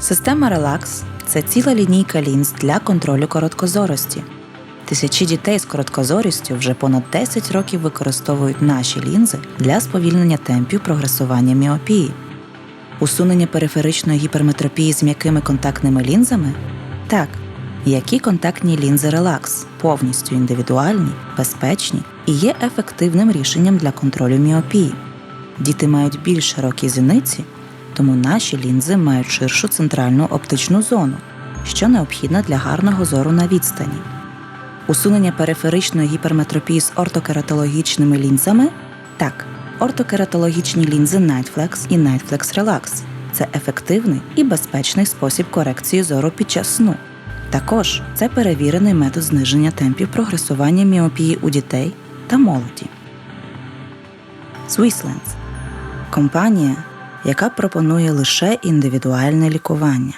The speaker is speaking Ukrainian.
Система Relax – це ціла лінійка лінз для контролю короткозорості. Тисячі дітей з короткозорістю вже понад 10 років використовують наші лінзи для сповільнення темпів прогресування міопії. Усунення периферичної гіперметропії з м'якими контактними лінзами? Так. Які контактні лінзи Relax повністю індивідуальні, безпечні і є ефективним рішенням для контролю міопії. Діти мають більш широкі зіниці, тому наші лінзи мають ширшу центральну оптичну зону, що необхідна для гарного зору на відстані. Усунення периферичної гіперметропії з ортокератологічними лінзами? Так, ортокератологічні лінзи Nightflex і Nightflex Relax – це ефективний і безпечний спосіб корекції зору під час сну. Також це перевірений метод зниження темпів прогресування міопії у дітей та молоді. Swisslense – компанія, яка пропонує лише індивідуальне лікування.